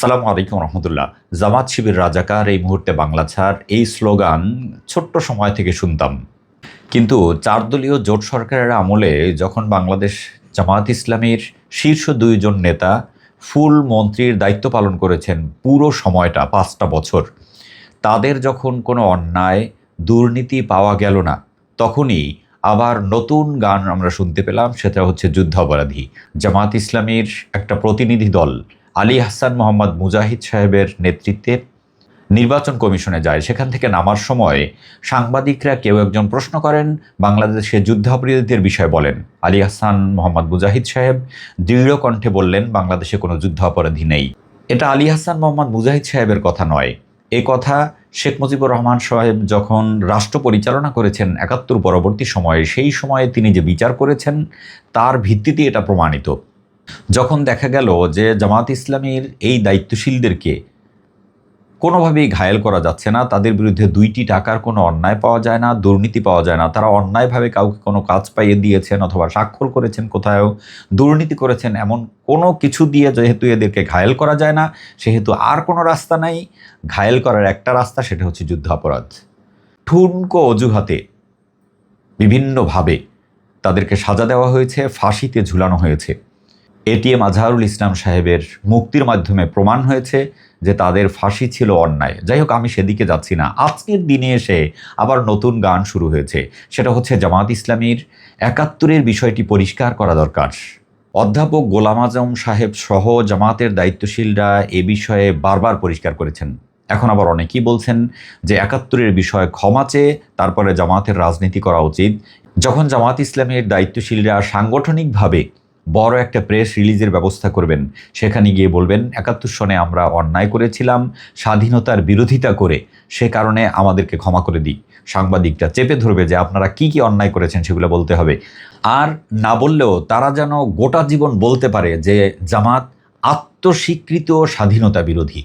সালাম আলাইকুম রহমতুল্লাহ। জামাত শিবির রাজাকার, এই মুহূর্তে বাংলা ছাড়, এই স্লোগান ছোট্ট সময় থেকে শুনতাম। কিন্তু চারদলীয় জোট সরকারের আমলে যখন বাংলাদেশ জামাত ইসলামীর শীর্ষ দুইজন নেতা ফুল মন্ত্রীর দায়িত্ব পালন করেছেন পুরো সময়টা, পাঁচটা বছর, তাদের যখন কোনো অন্যায়, দুর্নীতি পাওয়া গেল না, তখনই আবার নতুন গান আমরা শুনতে পেলাম, সেটা হচ্ছে যুদ্ধাপরাধী। জামাত ইসলামীর একটা প্রতিনিধি দল আলী হাসান মোহাম্মদ মুজাহিদ সাহেবের নেতৃত্বে নির্বাচন কমিশনে যায়। সেখান থেকে নামার সময় সাংবাদিকরা কেউ একজন প্রশ্ন করেন, বাংলাদেশে যুদ্ধাপরাধীদের বিষয়ে বলেন। আলী হাসান মোহাম্মদ মুজাহিদ সাহেব দৃঢ় কণ্ঠে বললেন, বাংলাদেশে কোনো যুদ্ধাপরাধী নেই। এটা আলী হাসান মোহাম্মদ মুজাহিদ সাহেবের কথা নয়। এ কথা শেখ মুজিবুর রহমান সাহেব যখন রাষ্ট্র পরিচালনা করেছেন একাত্তর পরবর্তী সময়ে, সেই সময়ে তিনি যে বিচার করেছেন, তার ভিত্তিতে এটা প্রমাণিত। যখন দেখা গেল যে জামাত ইসলামীর এই দায়িত্বশীলদেরকে কোনোভাবেই ঘায়েল করা যাচ্ছে না, তাদের বিরুদ্ধে দুইটি টাকার কোনো অন্যায় পাওয়া যায় না, দুর্নীতি পাওয়া যায় না, তারা অন্যায়ভাবে কাউকে কোনো কাজ পাইয়ে দিয়েছেন অথবা স্বাক্ষর করেছেন কোথাও দুর্নীতি করেছেন এমন কোনো কিছু দিয়ে যেহেতু এদেরকে ঘায়েল করা যায় না, সেহেতু আর কোনো রাস্তা নাই। ঘায়েল করার একটা রাস্তা সেটা হচ্ছে যুদ্ধাপরাধ। ঠুনকো অজুহাতে বিভিন্নভাবে তাদেরকে সাজা দেওয়া হয়েছে, ফাঁসিতে ঝুলানো হয়েছে। এটিএম আজহারুল ইসলাম সাহেবের মুক্তির মাধ্যমে প্রমাণ হয়েছে যে তাদের ফাঁসি ছিল অন্যায়। যাই হোক, আমি সেদিকে যাচ্ছি না। আজকের দিনে এসে আবার নতুন গান শুরু হয়েছে। সেটা হচ্ছে জামাত ইসলামীর একাত্তরের বিষয়টি পরিষ্কার করা দরকার। অধ্যাপক গোলাম আজম সাহেব সহ জামাতের দায়িত্বশীলরা এ বিষয়ে বারবার পরিষ্কার করেছেন। এখন আবার অনেকেই বলছেন যে একাত্তরের বিষয়ে ক্ষমা চেয়ে তারপরে জামাতের রাজনীতি করা উচিত। যখন জামাত ইসলামের দায়িত্বশীলরা সাংগঠনিকভাবে বড় একটা প্রেস রিলিজের ব্যবস্থা করবেন। সেখানে গিয়ে বলবেন, একাত্তর সনে আমরা অন্যায় করেছিলাম, স্বাধীনতার বিরোধিতা করে, সে কারণে আমাদেরকে ক্ষমা করে দিই। সাংবাদিকটা চেপে ধরবে যে, আপনারা কি কি অন্যায় করেছেন সেগুলো বলতে হবে। আর না বললেও তারা যেন গোটা জীবন বলতে পারে যে, জামাত আত্মস্বীকৃত স্বাধীনতা বিরোধী।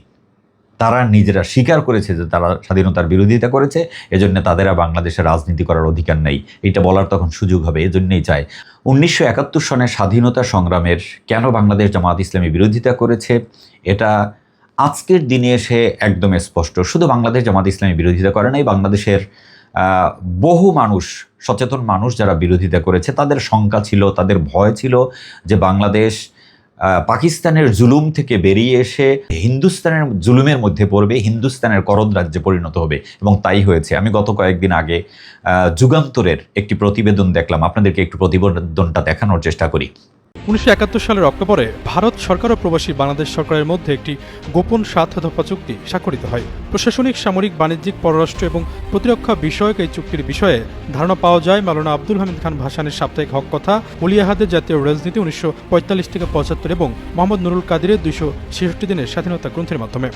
তারা নিজেরা স্বীকার করেছে যে তারা স্বাধীনতার বিরোধিতা করেছে, এজন্য তাদের আর বাংলাদেশে রাজনীতি করার অধিকার নেই। এটা বলার তখন সুযোগ হবে, এজন্যই চায় উনিশশো একাত্তর সনের স্বাধীনতা সংগ্রামের কেন বাংলাদেশ জামাত ইসলামী বিরোধিতা করেছে, এটা আজকের দিনে এসে একদম স্পষ্ট। শুধু বাংলাদেশ জামাত ইসলামী বিরোধিতা করে নাই, বাংলাদেশের বহু মানুষ, সচেতন মানুষ যারা বিরোধিতা করেছে, তাদের শঙ্কা ছিল, তাদের ভয় ছিল যে বাংলাদেশ পাকিস্তানের জুলুম থেকে বেরিয়ে এসে হিন্দুস্তানের জুলুমের মধ্যে পড়বে, হিন্দুস্তানের করদ রাজ্যে পরিণত হবে এবং তাই হয়েছে। আমি গত কয়েকদিন আগে যুগান্তরের একটি প্রতিবেদন দেখলাম। আপনাদেরকে একটু প্রতিবেদনটা দেখানোর চেষ্টা করি। উনিশশো একাত্তর সালের অক্টোবরে ভারত সরকার ও প্রবাসী বাংলাদেশ সরকারের মধ্যে একটি গোপন সাত দফা চুক্তি স্বাক্ষরিত হয়। প্রশাসনিক, সামরিক, বাণিজ্যিক, পররাষ্ট্র এবং প্রতিরক্ষা বিষয়ক এই চুক্তির বিষয়ে ধারণা পাওয়া যায় মাওলানা আব্দুল হামিদ খান ভাসানের সাপ্তাহিক হক কথা উলিয়াহাদের জাতীয় রাজনীতি উনিশশো পঁয়তাল্লিশ থেকে পঁচাত্তর এবং মোহাম্মদ নুরুল কাদিরের দুইশো ছেষট্টি দিনের স্বাধীনতা গ্রন্থের মাধ্যমে।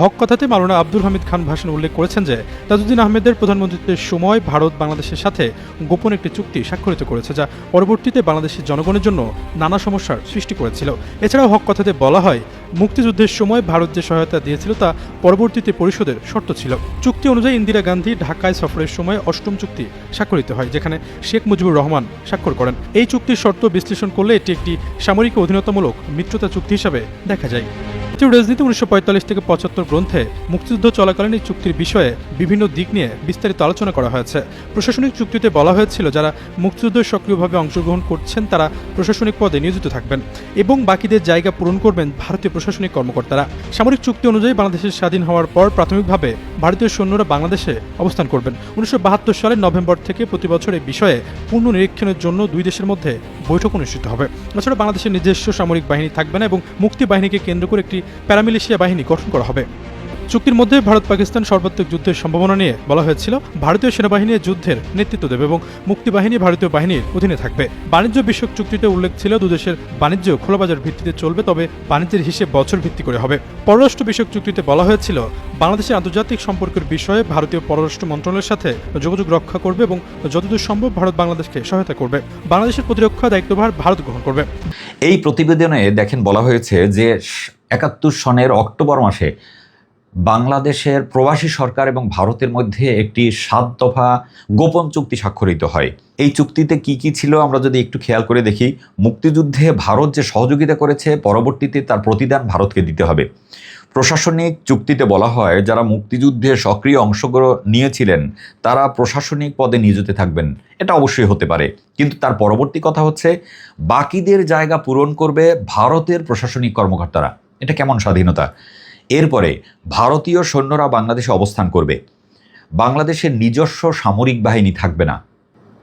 হক কথাতে মাওলানা আব্দুল হামিদ খান ভাসান উল্লেখ করেছেন যে তাজউদ্দিন আহমেদের প্রধানমন্ত্রীত্বের সময় ভারত বাংলাদেশের সাথে গোপন একটি চুক্তি স্বাক্ষরিত করেছে, যা পরবর্তীতে বাংলাদেশের জনগণের জন্য নানা সমস্যার সৃষ্টি করেছিল। এছাড়াও হক কথাতে বলা হয়, মুক্তিযুদ্ধের সময় ভারত যে সহায়তা দিয়েছিল তা পরবর্তীতে পরিষদের শর্ত ছিল। চুক্তি অনুযায়ী ইন্দিরা গান্ধী ঢাকায় সফরের সময় অষ্টম চুক্তি স্বাক্ষরিত হয়, যেখানে শেখ মুজিবুর রহমান স্বাক্ষর করেন। এই চুক্তির শর্ত বিশ্লেষণ করলে এটি একটি সামরিক অধীনতামূলক মিত্রতা চুক্তি হিসাবে দেখা যায়। রাজনীতি উনিশশো পঁয়তাল্লিশ থেকে পঁচাত্তর গ্রন্থে মুক্তিযুদ্ধ চলাকালীন এই চুক্তির বিষয়ে বিভিন্ন দিক নিয়ে বিস্তারিত আলোচনা করা হয়েছে। প্রশাসনিক চুক্তিতে বলা হয়েছিল, যারা মুক্তিযুদ্ধে সক্রিয়ভাবে অংশগ্রহণ করছেন, তারা প্রশাসনিক পদে নিয়োজিত থাকবেন এবং বাকিদের জায়গা পূরণ করবেন ভারতীয় প্রশাসনিক কর্মকর্তারা। সামরিক চুক্তি অনুযায়ী বাংলাদেশের স্বাধীন হওয়ার পর প্রাথমিকভাবে ভারতীয় সৈন্যরা বাংলাদেশে অবস্থান করবেন। উনিশশো বাহাত্তর সালের নভেম্বর থেকে প্রতি বছর এই বিষয়ে পূর্ণ নিরীক্ষণের জন্য দুই দেশের মধ্যে বৈঠক অনুষ্ঠিত হবে। এছাড়া বাংলাদেশের নিজস্ব সামরিক বাহিনী থাকবে না এবং মুক্তি বাহিনীকে কেন্দ্র করে একটি প্যারামিলিশিয়া বাহিনী গঠন করা হবে। চুক্তির মধ্যে ভারত পাকিস্তান সর্বাত্মক যুদ্ধের সম্ভাবনা নিয়ে বলা হয়েছিল, ভারতীয় সেনাবাহিনী যুদ্ধের নেতৃত্ব দেবে এবং মুক্তি বাহিনী ভারতীয় বাহিনীর অধীনে থাকবে। বাণিজ্য বিষয়ক চুক্তিতে উল্লেখ ছিল, দুদেশের বাণিজ্য খোলাবাজার ভিত্তিতে চলবে, তবে বাণিজ্যের হিসেব বছর ভিত্তি করে হবে। পররাষ্ট্র বিষয়ক চুক্তিতে বলা হয়েছিল, বাংলাদেশের আন্তর্জাতিক সম্পর্কের বিষয়ে ভারতীয় পররাষ্ট্র মন্ত্রণালয়ের সাথে যোগাযোগ রক্ষা করবে এবং যতদূর সম্ভব ভারত বাংলাদেশকে সহায়তা করবে। বাংলাদেশের প্রতিরক্ষা দায়িত্বভার ভারত গ্রহণ করবে। এই প্রতিবেদনে দেখেন বলা হয়েছে যে একাত্তর সনের অক্টোবর মাসে বাংলাদেশের প্রবাসী সরকার এবং ভারতের মধ্যে একটি সাত দফা গোপন চুক্তি স্বাক্ষরিত হয়। এই চুক্তিতে কি কি ছিল আমরা যদি একটু খেয়াল করে দেখি, মুক্তিযুদ্ধে ভারত যে সহযোগিতা করেছে, পরবর্তীতে তার প্রতিদান ভারতকে দিতে হবে। প্রশাসনিক চুক্তিতে বলা হয়, যারা মুক্তিযুদ্ধে সক্রিয় অংশগ্রহণ নিয়েছিলেন, তারা প্রশাসনিক পদে নিয়োজিত থাকবেন। এটা অবশ্যই হতে পারে। কিন্তু তার পরবর্তী কথা হচ্ছে, বাকিদের জায়গা পূরণ করবে ভারতের প্রশাসনিক কর্মকর্তারা। এটা কেমন স্বাধীনতা? এরপরে ভারতীয় সৈন্যরা বাংলাদেশে অবস্থান করবে। বাংলাদেশের নিজস্ব সামরিক বাহিনী থাকবে না।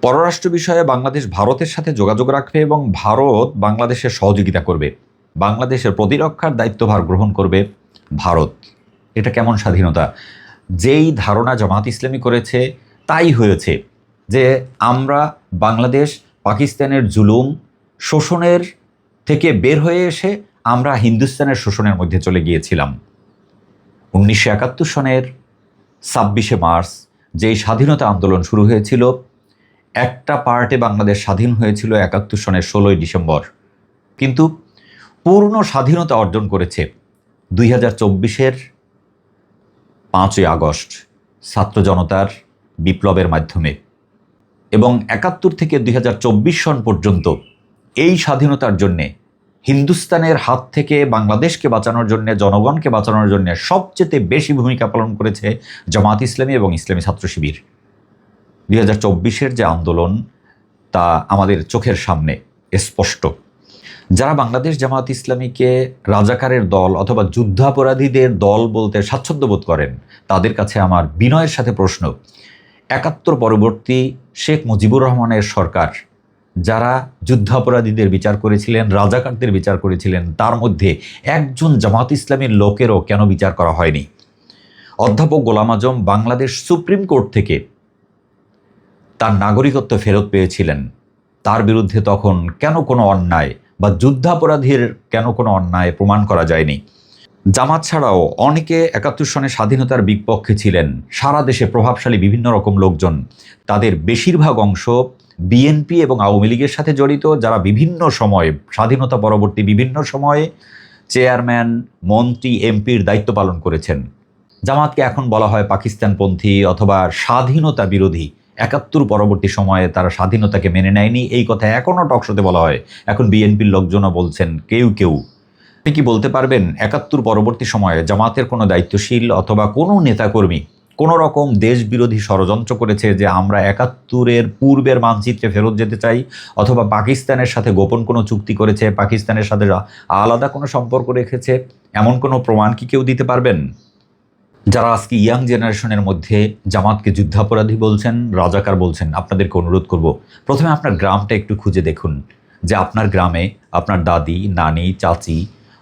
পররাষ্ট্র বিষয়ে বাংলাদেশ ভারতের সাথে যোগাযোগ রাখবে এবং ভারত বাংলাদেশের সহযোগিতা করবে। বাংলাদেশের প্রতিরক্ষার দায়িত্বভার গ্রহণ করবে ভারত। এটা কেমন স্বাধীনতা? যেই ধারণা জামাত ইসলামী করেছে, তাই হয়েছে যে আমরা বাংলাদেশ, পাকিস্তানের জুলুম, শোষণের থেকে বের হয়ে এসে আমরা হিন্দুস্তানের শোষণের মধ্যে চলে গিয়েছিলাম। উনিশশো একাত্তর সনের ছাব্বিশে মার্চ যেই স্বাধীনতা আন্দোলন শুরু হয়েছিল, একটা পার্টে বাংলাদেশ স্বাধীন হয়েছিল একাত্তর সনের ষোলোই ডিসেম্বর। কিন্তু পূর্ণ স্বাধীনতা অর্জন করেছে দুই হাজার চব্বিশের পাঁচই আগস্ট ছাত্র জনতার বিপ্লবের মাধ্যমে। এবং একাত্তর থেকে দুই হাজার চব্বিশ সন পর্যন্ত এই স্বাধীনতার জন্যে হিন্দুস্তানের হাত থেকে বাংলাদেশকে বাঁচানোর জন্য, জনগণকে বাঁচানোর জন্য সবচেয়ে বেশি ভূমিকা পালন করেছে জামাত ইসলামী এবং ইসলামী ছাত্র শিবির। দুই হাজার চব্বিশের যে আন্দোলন, তা আমাদের চোখের সামনে স্পষ্ট। যারা বাংলাদেশ জামাত ইসলামীকে রাজাকারের দল অথবা যুদ্ধাপরাধীদের দল বলতে স্বাচ্ছন্দ্য বোধ করেন, তাদের কাছে আমার বিনয়ের সাথে প্রশ্ন। একাত্তর পরবর্তী শেখ মুজিবুর রহমানের সরকার যারা যুদ্ধাপরাধীদের বিচার করেছিলেন, রাজাকারদের বিচার করেছিলেন, তার মধ্যে একজন জামাত ইসলামের লোকেরও কেন বিচার করা হয়নি? অধ্যাপক গোলাম আজম বাংলাদেশ সুপ্রিম কোর্ট থেকে তার নাগরিকত্ব ফেরত পেয়েছিলেন। তার বিরুদ্ধে তখন কেন কোনো অন্যায় বা যুদ্ধাপরাধীর কেন কোনো অন্যায় প্রমাণ করা যায়নি? জামাত ছাড়াও অনেকে একাত্তর সনে স্বাধীনতার বিপক্ষে ছিলেন। সারা দেশে প্রভাবশালী বিভিন্ন রকম লোকজন, তাদের বেশিরভাগ অংশ বিএনপি এবং আওয়ামী লীগের সাথে জড়িত, যারা বিভিন্ন সময়ে, স্বাধীনতা পরবর্তী বিভিন্ন সময়ে চেয়ারম্যান, মন্ত্রী, এমপির দায়িত্ব পালন করেছেন। জামাতকে এখন বলা হয় পাকিস্তানপন্থী অথবা স্বাধীনতা বিরোধী। একাত্তর পরবর্তী সময়ে তারা স্বাধীনতাকে মেনে নেয়নি, এই কথা এখনও টকশোতে বলা হয়। এখন বিএনপির লোকজনও বলছেন, কেউ কেউ। আপনি কি বলতে পারবেন, একাত্তর পরবর্তী সময়ে জামাতের কোনো দায়িত্বশীল অথবা কোনো নেতাকর্মী কোনো রকম দেশ বিরোধী ষড়যন্ত্র করেছে যে আমরা একাত্তরের পূর্বের মানচিত্রে ফেরত যেতে চাই, অথবা পাকিস্তানের সাথে গোপন কোনো চুক্তি করেছে, পাকিস্তানের সাথে আলাদা কোনো সম্পর্ক রেখেছে, এমন কোনো প্রমাণ কি কেউ দিতে পারবেন? যারা আজকে ইয়াং জেনারেশনের মধ্যে জামাতকে যুদ্ধাপরাধী বলছেন, রাজাকার বলছেন, আপনাদেরকে অনুরোধ করব, প্রথমে আপনার গ্রামটা একটু খুঁজে দেখুন, যে আপনার গ্রামে আপনার দাদি, নানি, চাচি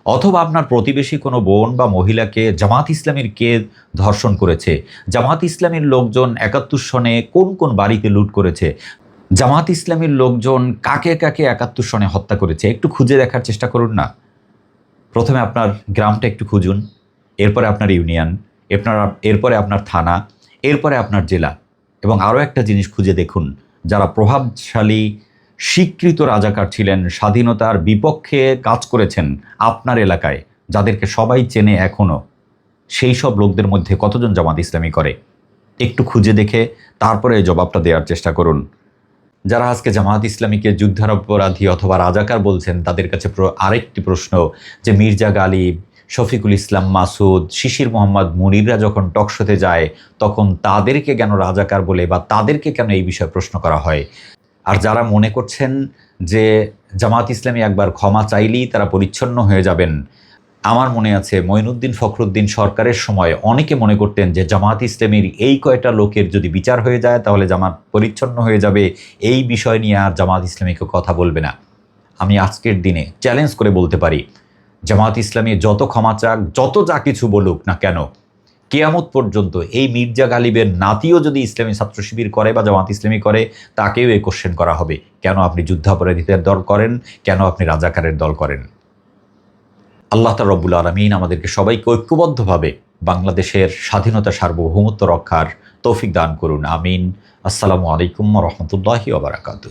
অথবা আপনার প্রতিবেশী কোনো বোন বা মহিলাকে জামাত ইসলামের কে ধর্ষণ করেছে? জামাত ইসলামের লোকজন একাত্তর সনে কোন কোন বাড়িতে লুট করেছে? জামাত ইসলামের লোকজন কাকে কাকে একাত্তর সনে হত্যা করেছে? একটু খুঁজে দেখার চেষ্টা করুন না। প্রথমে আপনার গ্রামটা একটু খুঁজুন। এরপরে আপনার ইউনিয়ন, এরপর এরপরে আপনার থানা, এরপরে আপনার জেলা। এবং আরও একটা জিনিস খুঁজে দেখুন। যারা প্রভাবশালী স্বীকৃত রাজাকার ছিলেন, স্বাধীনতার বিপক্ষে কাজ করেছেন আপনার এলাকায়, যাদেরকে সবাই চেনে এখনও সেই সব লোকদের মধ্যে কতজন জামাত ইসলামী করে? একটু খুঁজে দেখে তারপরে জবাবটা দেওয়ার চেষ্টা করুন। যারা আজকে জামাত ইসলামীকে যুদ্ধাপরাধী অথবা রাজাকার বলছেন, তাদের কাছে আরেকটি প্রশ্ন, যে মির্জা গালিব শফিকুল ইসলাম মাসুদ, শিশির মোহাম্মদ মুনিররা যখন টকশোতে যায়, তখন তাদেরকে কেন রাজাকার বলে বা তাদেরকে কেন এই বিষয়ে প্রশ্ন করা হয়? আর যারা মনে করছেন যে জামাত ইসলামী একবার ক্ষমা চাইলেই তারা পরিচ্ছন্ন হয়ে যাবেন, আমার মনে আছে মঈনুদ্দিন ফখরুদ্দিন সরকারের সময় অনেকে মনে করতেন যে জামাত ইসলামীর এই কয়টা লোকের যদি বিচার হয়ে যায় তাহলে জামাত পরিচ্ছন্ন হয়ে যাবে। এই বিষয় নিয়ে আর জামাত ইসলামীকে কথা বলবে না। আমি আজকের দিনে চ্যালেঞ্জ করে বলতে পারি জামাত ইসলামী যত ক্ষমা চাক, যত যা কিছু বলুক না কেন কেয়ামত পর্যন্ত এই মির্জা গালিবের নাতিও যদি ইসলামী ছাত্র শিবির করে বা জামাত ইসলামী করে, তাকেও এই কোশ্চেন করা হবে। কেন আপনি যুদ্ধাপরাধীদের দল করেন? কেন আপনি রাজাকারের দল করেন? আল্লাহ তার রব্বুল আলমিন আমাদেরকে সবাইকে ঐক্যবদ্ধভাবে বাংলাদেশের স্বাধীনতা সার্বভৌমত্ব রক্ষার তৌফিক দান করুন। আমিন। আসসালামু আলাইকুম রহমতুল্লাহি ওবরাকাতু